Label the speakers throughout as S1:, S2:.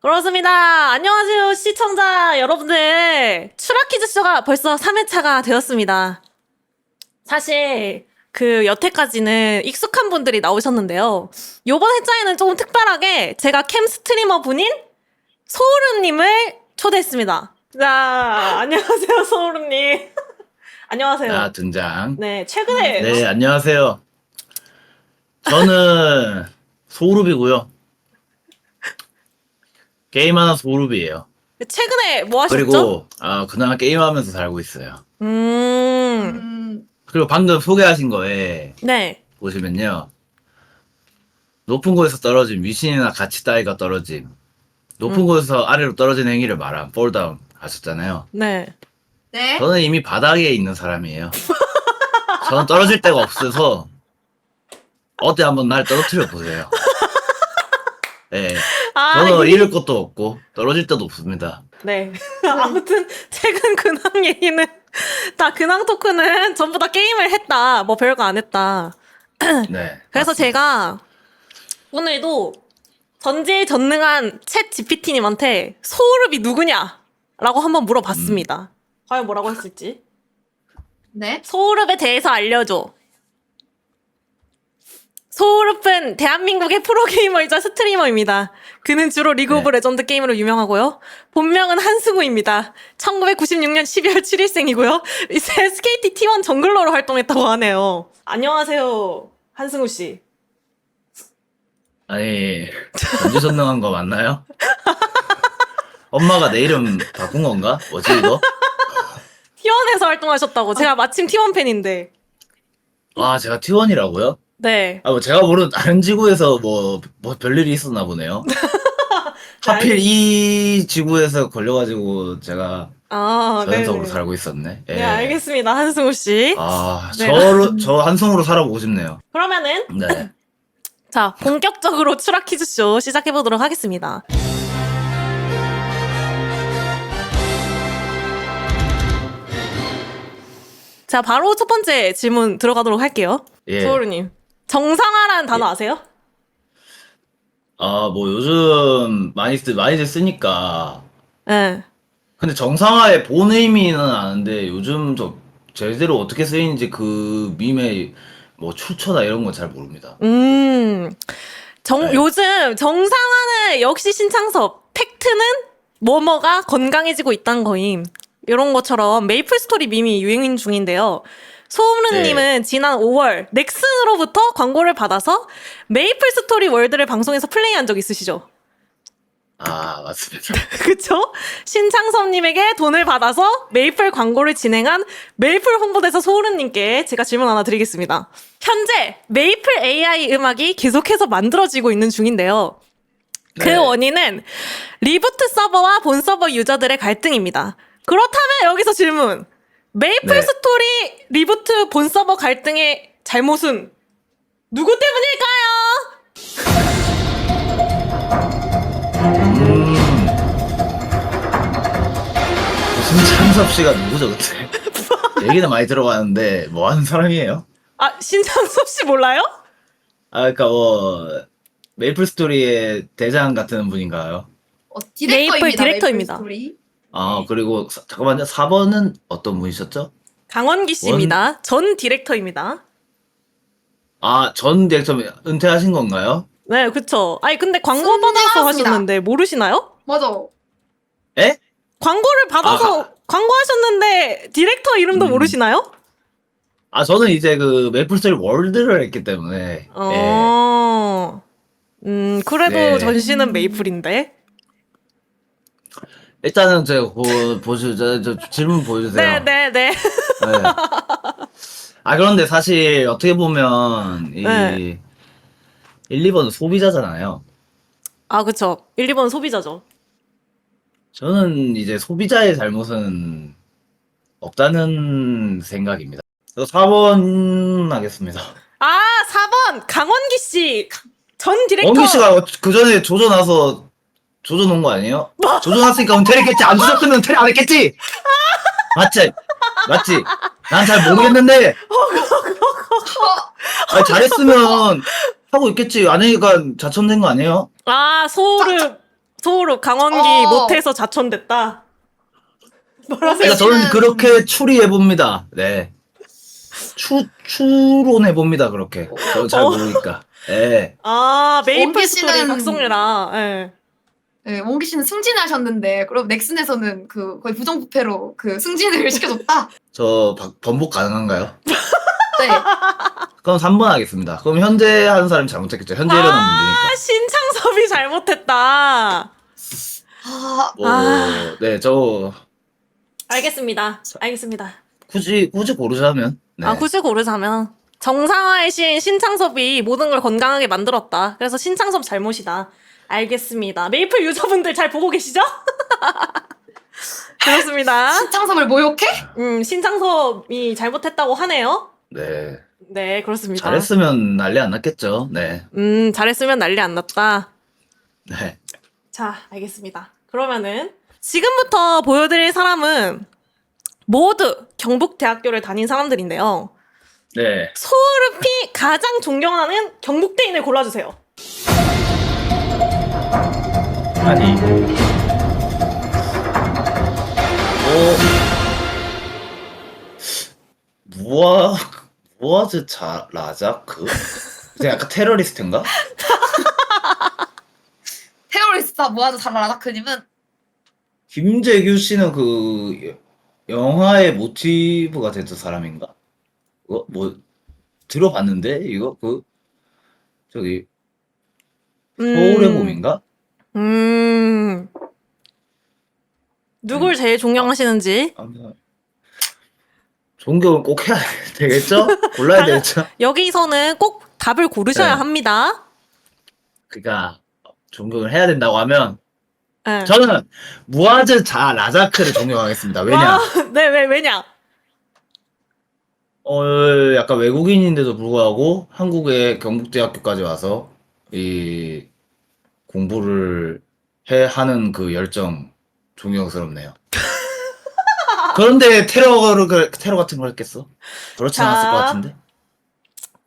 S1: 그렇습니다. 안녕하세요, 시청자 여러분들. 추라키즈쇼가 벌써 3회차가 되었습니다. 사실, 그, 여태까지는 익숙한 분들이 나오셨는데요. 요번 회차에는 조금 특별하게 제가 캠 스트리머 분인 소우르님을 초대했습니다. 자, 안녕하세요, 소우르님. 안녕하세요.
S2: 아, 등장.
S1: 네, 최근에.
S2: 네, 안녕하세요. 저는 소울룹이고요. 게임하는 소울룹이에요.
S1: 최근에 뭐 하셨죠?
S2: 그리고 아, 그나마 게임하면서 살고 있어요.
S1: 음,
S3: 음,
S2: 그리고 방금 소개하신 거에
S1: 네.
S2: 보시면요. 높은 곳에서 떨어진 위신이나 가치 따위가 떨어짐. 높은
S1: 음.
S2: 곳에서 아래로 떨어지는 행위를 말함. 폴다운 하셨잖아요.
S1: 네.
S3: 네.
S2: 저는 이미 바닥에 있는 사람이에요. 저는 떨어질 데가 없어서 어디 한번 날 떨어뜨려 보세요. 네,
S1: 아,
S2: 저는
S1: 이-
S2: 잃을 것도 없고 떨어질 데도 없습니다.
S1: 네. 아무튼 최근 근황 얘기는 다 근황 토크는 전부 다 게임을 했다. 뭐 별거 안 했다.
S2: 네.
S1: 그래서
S2: 맞습니다.
S1: 제가 오늘도 전지전능한 챗 GPT님한테 소울읍이 누구냐라고 한번 물어봤습니다. 과연 뭐라고 했을지.
S3: 네.
S1: 소울읍에 대해서 알려줘. 소울읍은 대한민국의 프로게이머이자 스트리머입니다. 그는 주로 리그 오브
S2: 네.
S1: 레전드 게임으로 유명하고요. 본명은 한승우입니다. 1996년 12월 7일생이고요. 이제 SKT T1 정글러로 활동했다고 하네요. 안녕하세요. 한승우 씨.
S2: 아니 전지전능한 거 맞나요? 엄마가 내 이름 바꾼 건가? 뭐지 이거?
S1: T1에서 활동하셨다고. 제가 마침 T1 팬인데.
S2: 아 제가 T1이라고요?
S1: 네.
S2: 아 뭐 제가 모르는 다른 지구에서 뭐, 뭐 별일이 있었나 보네요. 하필 이 지구에서 걸려가지고 제가
S1: 아, 네.
S2: 저연석으로 살고 있었네. 예.
S1: 네, 알겠습니다. 한승우 씨.
S2: 아,
S1: 네.
S2: 저로, 저 한송으로 살아보고 싶네요.
S1: 그러면은
S2: 네.
S1: 자, 본격적으로 추락 퀴즈쇼 시작해 보도록 하겠습니다. 자, 바로 첫 번째 질문 들어가도록 할게요.
S2: 예.
S1: 소울님. 정상화라는 단어
S2: 예.
S1: 아세요?
S2: 아, 뭐 요즘 많이 쓰, 많이들 쓰니까.
S1: 네.
S2: 근데 정상화의 본 의미는 아는데 요즘 저 제대로 어떻게 쓰이는지 그 밈의 뭐 출처나 이런 건 잘 모릅니다.
S1: 음. 정,
S2: 네.
S1: 요즘 정상화는 역시 신창섭. 팩트는 뭐뭐가 건강해지고 있다는 거임. 이런 것처럼 메이플 스토리 밈이 유행 중인데요. 소음르님은 지난 5월 넥슨으로부터 광고를 받아서 메이플 스토리 월드를 방송에서 플레이한 적 있으시죠?
S2: 아, 맞습니다.
S1: 그쵸? 신창섭님에게 돈을 받아서 메이플 광고를 진행한 메이플 홍보대사 소우르님께 제가 질문 하나 드리겠습니다. 현재 메이플 AI 음악이 계속해서 만들어지고 있는 중인데요. 그
S2: 네.
S1: 원인은 리부트 서버와 본 서버 유저들의 갈등입니다. 그렇다면 여기서 질문. 메이플
S2: 네.
S1: 스토리 리부트 본 서버 갈등의 잘못은 누구 때문일까요?
S2: 음. 무슨 참섭 씨가 누구죠, 그때? 얘기는 많이 들어봤는데, 뭐 하는 사람이에요?
S1: 아, 신창섭 씨 몰라요?
S2: 아, 그니까 뭐, 메이플 스토리의 대장 같은 분인가요?
S3: 어, 디렉터입니다.
S1: 메이플 디렉터입니다.
S3: 메이플
S2: 아, 그리고, 사- 잠깐만요. 4번은 어떤 분이셨죠?
S1: 강원기 씨입니다. 전 디렉터입니다.
S2: 아, 전 디렉터 은퇴하신 건가요?
S1: 네, 그쵸. 아니, 근데 광고 받아서. 하셨는데 모르시나요?
S3: 맞아.
S2: 에?
S1: 광고를 받아서
S2: 아하.
S1: 광고하셨는데 디렉터 이름도
S2: 음.
S1: 모르시나요?
S2: 아, 저는 이제 그 메이플 스토리 월드를 했기 때문에. 예.
S1: 어. 음, 그래도
S2: 네.
S1: 전시는 메이플인데.
S2: 일단은 제가 보, 보시, 저, 저 질문 보여주세요.
S1: 네, 네, 네.
S2: 네. 아, 그런데 사실 어떻게 보면, 이,
S1: 네.
S2: 1, 2번은 소비자잖아요.
S1: 아, 그쵸. 1, 2번 소비자죠.
S2: 저는 이제 소비자의 잘못은 없다는 생각입니다. 그래서 4번 하겠습니다.
S1: 아, 4번 강원기 씨. 전 디렉터
S2: 원기 씨가 그 전에 조져 나서 조져 놓은 거 아니에요? 조져 놨으니까 은퇴를 했겠지. 안 조졌으면 은퇴를 안 했겠지. 맞지? 맞지? 난 잘 모르겠는데. 아니, 잘했으면 하고 있겠지. 아내가 자천된 거 아니에요?
S1: 아 소울을 소울을 강원기
S3: 어.
S1: 못해서 자천됐다. 뭐라세요?
S2: 그러니까 저는 그렇게 추리해 봅니다. 네. 추 추론해 봅니다. 그렇게. 저잘
S1: 어.
S2: 모르니까. 예.
S1: 아 메이플 스토리
S3: 씨는-
S1: 각성해라. 예.
S3: 네, 원기 씨는 승진하셨는데 그럼 넥슨에서는 그 거의 부정부패로 그 승진을 시켜줬다.
S2: 저 박- 번복 가능한가요?
S3: 네.
S2: 그럼 3번 하겠습니다. 그럼 현재 하는 사람이 잘못했겠죠. 현재 일어난 문제니까.
S1: 아 신창섭이 잘못했다.
S3: 아,
S2: 뭐,
S1: 아.
S2: 네, 저
S1: 알겠습니다. 알겠습니다.
S2: 굳이 굳이 고르자면 네.
S1: 아 굳이 고르자면 정상화의 신 신창섭이 모든 걸 건강하게 만들었다. 그래서 신창섭 잘못이다. 알겠습니다. 메이플 유저분들 잘 보고 계시죠? 그렇습니다.
S3: 신창섭을 모욕해?
S1: 음 신창섭이 잘못했다고 하네요.
S2: 네.
S1: 네 그렇습니다.
S2: 잘했으면 난리 안 났겠죠. 네.
S1: 음 잘했으면 난리 안 났다.
S2: 네.
S1: 자, 알겠습니다. 그러면은 지금부터 보여드릴 사람은 모두 경북대학교를 다닌 사람들인데요.
S2: 네.
S1: 소르피 가장 존경하는 경북대인을 골라주세요.
S2: 아니. 뭐 무아 무아즈 자 라자크? 그냥 약간 테러리스트인가?
S3: 테러리스트와 모아도 잘라라 그님은
S2: 김재규 씨는 그 여- 영화의 모티브가 됐던 사람인가? 어, 뭐 들어봤는데 이거 그 저기 서울의 봄인가?
S1: 음. 누굴 제일 존경하시는지
S2: 아무튼 존경을 꼭 해야 되겠죠? 골라야
S1: 당연-
S2: 되겠죠?
S1: 여기서는 꼭 답을 고르셔야
S2: 네.
S1: 합니다.
S2: 그러니까 존경을 해야 된다고 하면
S1: 네.
S2: 저는 무아즈 자 라자크를 존경하겠습니다. 왜냐?
S1: 와, 네, 왜 왜냐?
S2: 어, 약간 외국인인데도 불구하고 한국의 경북대학교까지 와서 이 공부를 해 하는 그 열정 존경스럽네요. 그런데 테러를 그- 테러 같은 걸 했겠어? 그렇지
S1: 자.
S2: 않았을 것 같은데.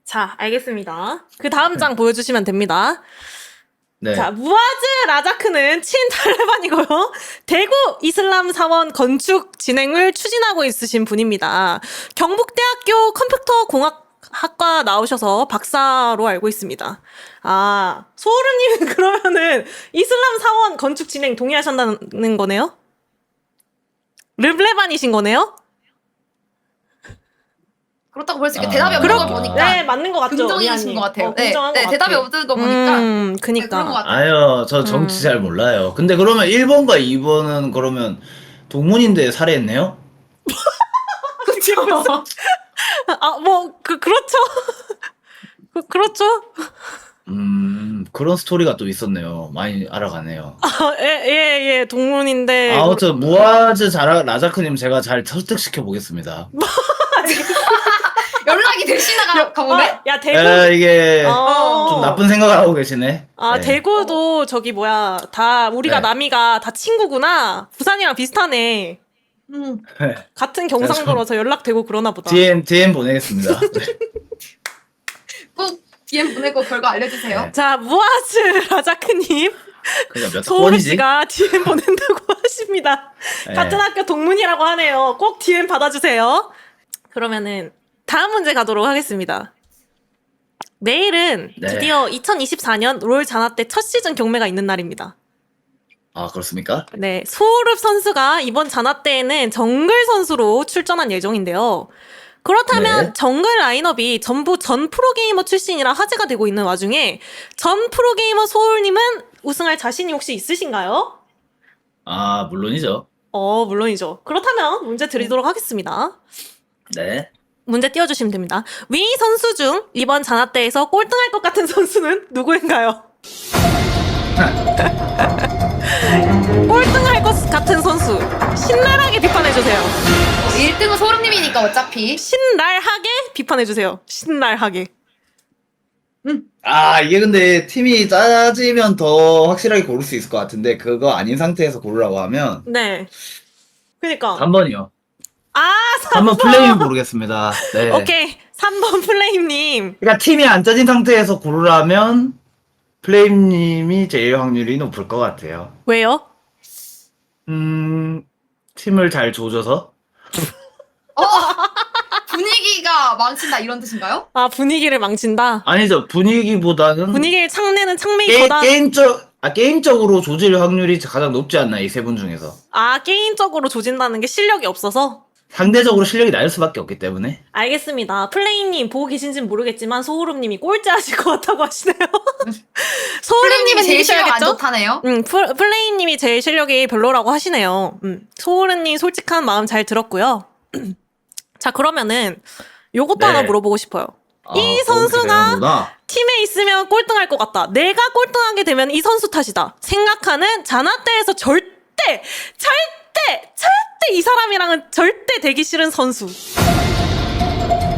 S1: 자, 알겠습니다. 그 다음 장 보여주시면 됩니다.
S2: 네.
S1: 자, 무아즈 라자크는 친탈레반이고요. 대구 이슬람 사원 건축 진행을 추진하고 있으신 분입니다. 경북대학교 컴퓨터 공학 학과 나오셔서 박사로 알고 있습니다. 아, 소르님은 그러면은 이슬람 사원 건축 진행 동의하신다는 거네요? 르블레반이신 거네요?
S3: 그렇다고 볼 수 있게
S2: 아.
S3: 대답이 없는 걸
S2: 그렇-
S3: 보니까
S1: 네, 맞는 것 같죠.
S3: 긍정이신? 것 같아요.
S1: 어,
S3: 네,
S1: 네것
S3: 대답이
S1: 같아.
S3: 없는 거 보니까
S1: 음,
S3: 네,
S1: 그니까.
S3: 같아요.
S2: 아유, 저 정치
S1: 음.
S2: 잘 몰라요. 근데 그러면 1번과 2번은 그러면 동문인데 살해했네요?
S3: 그렇죠.
S1: 아, 뭐, 그, 그렇죠. 그, 그렇죠.
S2: 음, 그런 스토리가 또 있었네요. 많이 알아가네요.
S1: 아, 예, 예, 예, 동문인데.
S2: 아무튼 무아즈 자라 라자크님 제가 잘 설득시켜 보겠습니다.
S3: 연락이 되시나가 가보네.
S1: 아, 야, 대구.
S2: 에, 이게
S1: 어.
S2: 좀 나쁜 생각을 하고 계시네.
S1: 아,
S2: 네.
S1: 대구도 저기 뭐야. 다, 우리가
S2: 네.
S1: 남이가 다 친구구나. 부산이랑 비슷하네.
S3: 음.
S1: 같은 경상도라서 연락되고 그러나 보다.
S2: DM DM 보내겠습니다. 네.
S3: 꼭 DM 보내고 결과 알려주세요.
S2: 네.
S1: 자, 무아즈 라자크님.
S2: 그러니까 몇
S1: 소울
S2: 번이지?
S1: 씨가 DM 보낸다고 하십니다.
S2: 네.
S1: 같은 학교 동문이라고 하네요. 꼭 DM 받아주세요. 그러면은 다음 문제 가도록 하겠습니다. 내일은
S2: 네.
S1: 드디어 2024년 롤 잔화 때 첫 시즌 경매가 있는 날입니다.
S2: 아 그렇습니까?
S1: 네, 소울읍 선수가 이번 잔화 때에는 정글 선수로 출전한 예정인데요. 그렇다면
S2: 네.
S1: 정글 라인업이 전부 전 프로게이머 출신이라 화제가 되고 있는 와중에 전 프로게이머 소울님은 우승할 자신이 혹시 있으신가요?
S2: 아 물론이죠.
S1: 어, 물론이죠. 그렇다면 문제 드리도록 하겠습니다.
S2: 네.
S1: 문제 띄워주시면 됩니다. 위 선수 중 이번 잔화대에서 꼴등할 것 같은 선수는 누구인가요? 꼴등할 것 같은 선수 신랄하게 비판해주세요.
S3: 1등은 소름님이니까 어차피.
S1: 신랄하게 비판해주세요. 신랄하게.
S2: 아 이게 근데 팀이 짜지면 더 확실하게 고를 수 있을 것 같은데 그거 아닌 상태에서 고르라고 하면
S1: 네. 그니까.
S2: 3번이요.
S1: 아,
S2: 3번 플레이는 모르겠습니다. 네.
S1: 오케이. 3번 플레임님.
S2: 그러니까 팀이 안 짜진 상태에서 고르라면 플레임님이 제일 확률이 높을 것 같아요.
S1: 왜요?
S2: 음 팀을 잘 조져서
S3: 어? 분위기가 망친다 이런 뜻인가요?
S1: 아, 분위기를 망친다.
S2: 아니죠 분위기보다는
S1: 분위기를 창내는
S2: 게,
S1: 창메이커다.
S2: 게임적 아 게임적으로 조질 확률이 가장 높지 않나 이 세 분 중에서
S1: 아, 게임적으로 조진다는 게 실력이 없어서?
S2: 상대적으로 실력이 낮을 수밖에 없기 때문에
S1: 알겠습니다. 플레이님 보고 계신지는 모르겠지만 소울음님이 꼴찌 하실 것 같다고 하시네요. 소울음님은
S3: 제일 실력 안
S1: 이기셔야겠죠?
S3: 좋다네요.
S1: 음, 플- 플레이님이 제일 실력이 별로라고 하시네요. 음, 소울음님 솔직한 마음 잘 들었고요. 자, 그러면은 요것도
S2: 네.
S1: 하나 물어보고 싶어요.
S2: 아,
S1: 이
S2: 그렇게
S1: 선수가
S2: 되는구나.
S1: 팀에 있으면 꼴등할 것 같다. 내가 꼴등하게 되면 이 선수 탓이다. 생각하는 자나떼에서 절대, 절대, 절대 이 사람이랑은 절대 되기 싫은 선수.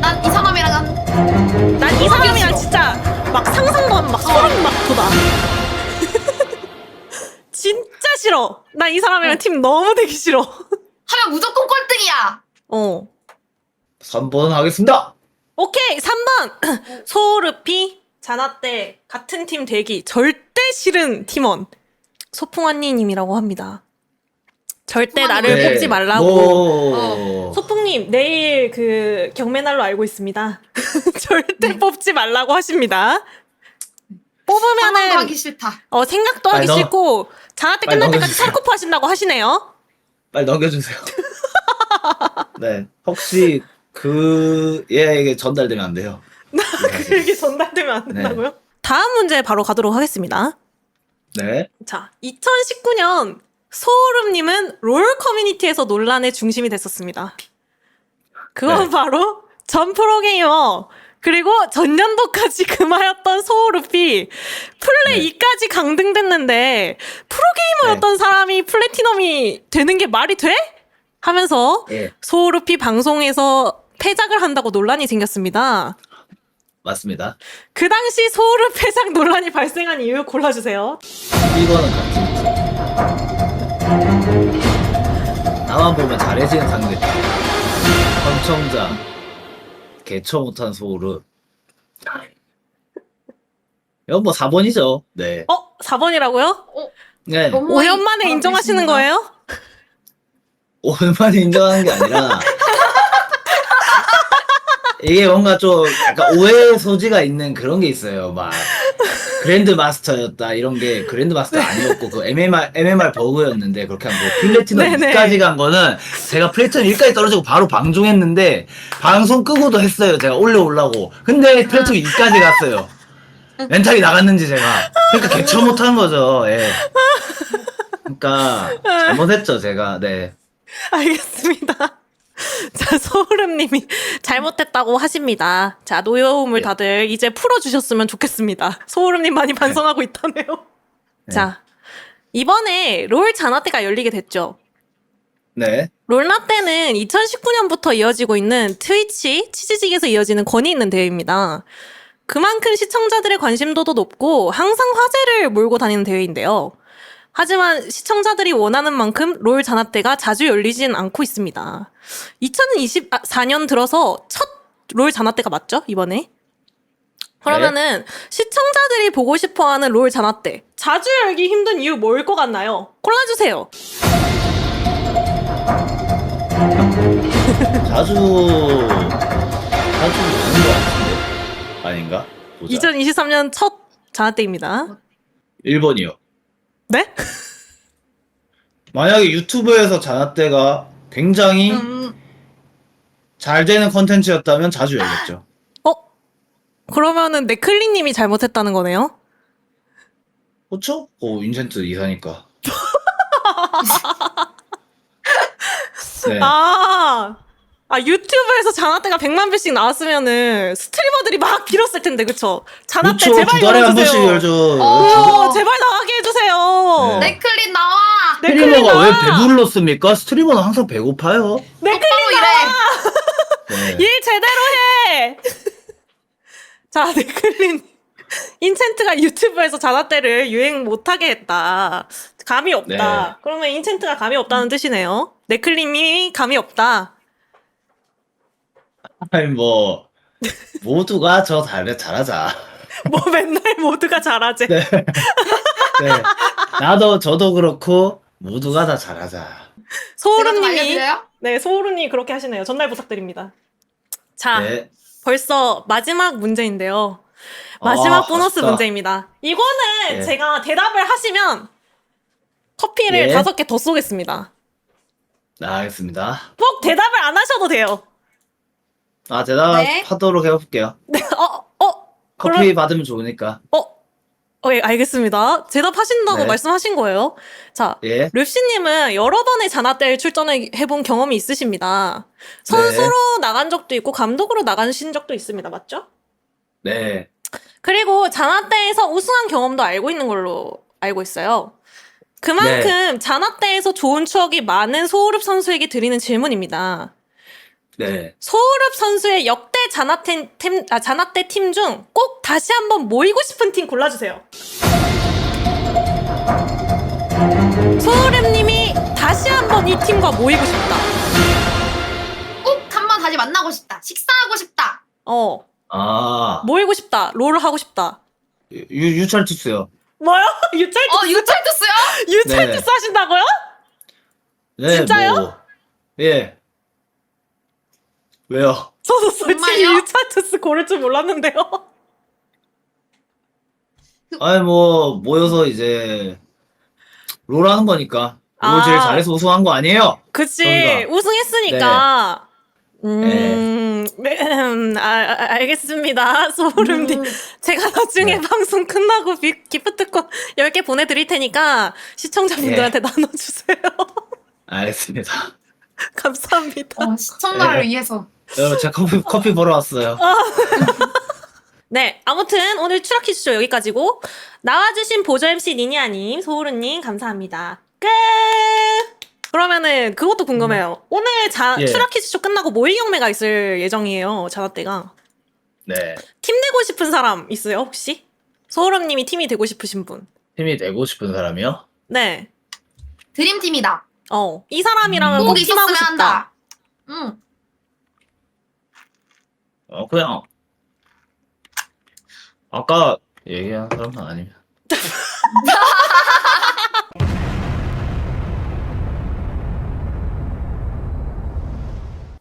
S3: 난 이 사람이랑은
S1: 난 이 사람이랑 진짜 막 상상도 하면 막 소름 막 돋아. 진짜 싫어. 난 이 사람이랑 팀 너무 되기 싫어.
S3: 하면 무조건 꼴등이야.
S1: 어.
S2: 3번 하겠습니다.
S1: 오케이, 3번. 소르피, 자나떼, 같은 팀 되기 절대 싫은 팀원. 소풍 언니님이라고 합니다. 절대. 나를
S3: 네,
S1: 뽑지 말라고.
S2: 뭐...
S1: 소풍님, 내일 그 경매날로 알고 있습니다. 절대 뽑지 말라고 하십니다.
S3: 상황도
S1: 뽑으면은
S3: 하기 싫다.
S1: 어, 생각도 하기
S2: 빨리 넣어.
S1: 싫고
S2: 빨리
S1: 끝날 때까지
S2: 넣어주세요.
S1: 살코프 하신다고 하시네요.
S2: 빨리 넘겨주세요. 네. 혹시 그 얘에게 전달되면 안 돼요.
S1: 그 얘기 전달되면 안
S2: 네.
S1: 된다고요? 다음 문제 바로 가도록 하겠습니다.
S2: 네.
S1: 자, 2019년 소울음님은 롤 커뮤니티에서 논란의 중심이 됐었습니다. 그건
S2: 네.
S1: 바로 전 프로게이머 그리고 전년도까지 금하였던 소울루피 플레
S2: 네.
S1: 2까지 강등됐는데 프로게이머였던 사람이 플래티넘이 되는 게 말이 돼? 하면서
S2: 예.
S1: 소울루피 방송에서 패작을 한다고 논란이 생겼습니다.
S2: 맞습니다.
S1: 그 당시 소울루 패작 논란이 발생한 이유 골라주세요.
S2: 이거는 같은 팀. 나만 보면 잘해지는 상대. 엄청자. 개처 못한 소울은. 이건 뭐 4번이죠. 네.
S1: 어? 4번이라고요?
S2: 네.
S3: 너무
S1: 5년 만에
S3: 아,
S1: 인정하시는. 거예요?
S2: 오랜만에 인정하는 게 아니라 이게 뭔가 좀 약간 오해 소지가 있는 그런 게 있어요. 막 그랜드 마스터였다 이런 게 그랜드 마스터 아니었고 그 MMR MMR 버그였는데 그렇게 한 거 플래티넘
S1: 네네.
S2: 2까지 간 거는 제가 플래티넘 1까지 떨어지고 바로 방종했는데 방송 끄고도 했어요. 제가 올려오려고. 근데 플래티넘 2까지 갔어요. 멘탈이 나갔는지 제가. 그러니까 개처 못한 거죠. 예. 그러니까 잘못했죠 제가. 네.
S1: 알겠습니다. 자, 소울음님이 잘못했다고 하십니다. 자, 노여움을
S2: 네.
S1: 다들 이제 풀어주셨으면 좋겠습니다. 소울음님 많이 반성하고 있다네요.
S2: 네.
S1: 자, 이번에 롤 자나때가 열리게 됐죠.
S2: 네.
S1: 롤나 때는 2019년부터 이어지고 있는 트위치, 치즈직에서 이어지는 권위 있는 대회입니다. 그만큼 시청자들의 관심도도 높고 항상 화제를 몰고 다니는 대회인데요. 하지만 시청자들이 원하는 만큼 롤 잔합대가 자주 열리진 않고 있습니다. 2024년 들어서 첫 롤 잔합대가 맞죠? 이번에? 그러면은 시청자들이 보고 싶어하는 롤 잔합대 자주 열기 힘든 이유 뭘 것 같나요? 골라주세요.
S2: 자주 자주 오는 것 같은데 아닌가? 보자.
S1: 2023년 첫 잔합대입니다.
S2: 1번이요.
S1: 네?
S2: 만약에 유튜브에서 자나때가 굉장히
S3: 음,
S2: 잘 되는 컨텐츠였다면 자주 열렸죠.
S1: 어? 그러면은 네클리님이 잘못했다는 거네요?
S2: 그렇죠? 어, 인센트 이사니까. 네.
S1: 아, 아 유튜브에서 잔화대가 100만 뷰씩 나왔으면은 스트리머들이 막 빌었을 텐데 그쵸? 잔화대
S2: 그렇죠.
S1: 제발
S2: 두 달에 한 번씩
S1: 열어주세요.
S2: 열죠.
S3: 어.
S1: 어, 제발 나가게 해주세요.
S2: 네.
S3: 네클린 나와.
S2: 스트리머가
S1: 나와.
S2: 왜 스트리머는 스트리머는 항상 배고파요.
S3: 똑바로 일해.
S2: 네.
S1: 일 제대로 해. 자, 네클린 인챈트가 유튜브에서 자나떼를 유행 못하게 했다. 감이 없다.
S2: 네.
S1: 그러면 인챈트가 감이 없다는 뜻이네요. 네클님이 감이 없다.
S2: 아니 뭐 모두가 저 잘, 잘하자.
S1: 뭐 맨날 모두가 잘하지.
S2: 네. 네. 나도 저도 그렇고 모두가 다 잘하자.
S3: 제가 좀
S1: 소우루님이
S3: 알려드려요?
S1: 네 소우루님 그렇게 하시네요. 전달 부탁드립니다. 자
S2: 네.
S1: 벌써 마지막 문제인데요. 마지막
S2: 아,
S1: 보너스
S2: 아쉽다.
S1: 문제입니다. 이거는
S2: 예.
S1: 제가 대답을 하시면 커피를
S2: 예.
S1: 다섯 개 더 쏘겠습니다.
S2: 네, 알겠습니다.
S1: 꼭 대답을 안 하셔도 돼요.
S2: 아
S3: 네.
S2: 대답하도록 해볼게요.
S1: 네, 어, 어,
S2: 커피
S1: 그럼-
S2: 받으면 좋으니까.
S1: 어, 어, 예, 알겠습니다. 대답하신다고
S2: 네.
S1: 말씀하신 거예요. 자,
S2: 예.
S1: 릅씨님은 여러 번의 자나떼를 출전해 해본 경험이 있으십니다. 선수로 나간 적도 있고 감독으로 나가신 적도 있습니다. 맞죠?
S2: 네.
S1: 그리고 자나떼에서 우승한 경험도 알고 있는 걸로 알고 있어요. 그만큼
S2: 네.
S1: 자나떼에서 좋은 추억이 많은 소우릅 선수에게 드리는 질문입니다.
S2: 네.
S1: 소우릅 선수의 역대 자나테 팀, 아, 자나떼 팀 중 꼭 다시 한번 모이고 싶은 팀 골라주세요. 소우릅님이 다시 한번 이 팀과 모이고 싶다.
S3: 꼭 한번 다시 만나고 싶다. 식사하고 싶다.
S1: 어,
S2: 아
S1: 모이고 싶다. 롤을 하고 싶다.
S2: 유, 유철투스요.
S1: 뭐요? 유찰투스?
S3: 어, 유찰 투스요?
S1: 유찰투스 하신다고요?
S2: 네.
S1: 진짜요?
S2: 뭐, 예. 왜요?
S1: 저도 솔직히
S3: 정말요?
S1: 유찰투스 고를 줄 몰랐는데요.
S2: 아니 뭐 모여서 이제 롤 하는 거니까 롤
S1: 아.
S2: 제일 잘해서 우승한 거 아니에요?
S1: 그치
S2: 저희가.
S1: 우승했으니까 음, 네, 음, 아, 아, 알겠습니다 소름님
S3: 음.
S1: 제가 나중에
S2: 네.
S1: 방송 끝나고 비, 기프트콘 10개 보내드릴 테니까 시청자분들한테
S2: 네.
S1: 나눠주세요
S2: 알겠습니다.
S1: 감사합니다
S3: 어, 시청자를
S2: 네.
S3: 위해서.
S2: 여러분 제가 커피 커피 보러 왔어요.
S1: 네 아무튼 오늘 추락 퀴즈쇼 여기까지고 나와주신 보조 MC 니니아님 소우르님 감사합니다 끝 그러면은 그것도 궁금해요 오늘 자,
S2: 예.
S1: 추락 퀴즈쇼 끝나고 모의 경매가 있을 예정이에요 자나 때가
S2: 네.
S1: 팀 되고 싶은 사람 있어요 혹시? 소울음님이 팀이 되고 싶으신 분.
S2: 힘이 되고 싶은 사람이요?
S1: 네.
S3: 드림팀이다.
S1: 어. 이 사람이랑은
S2: 음.
S3: 꼭꼭
S1: 팀하고
S3: 있었으면
S1: 싶다.
S3: 한다. 응.
S2: 어 그냥 아까 얘기한 사람은 아니면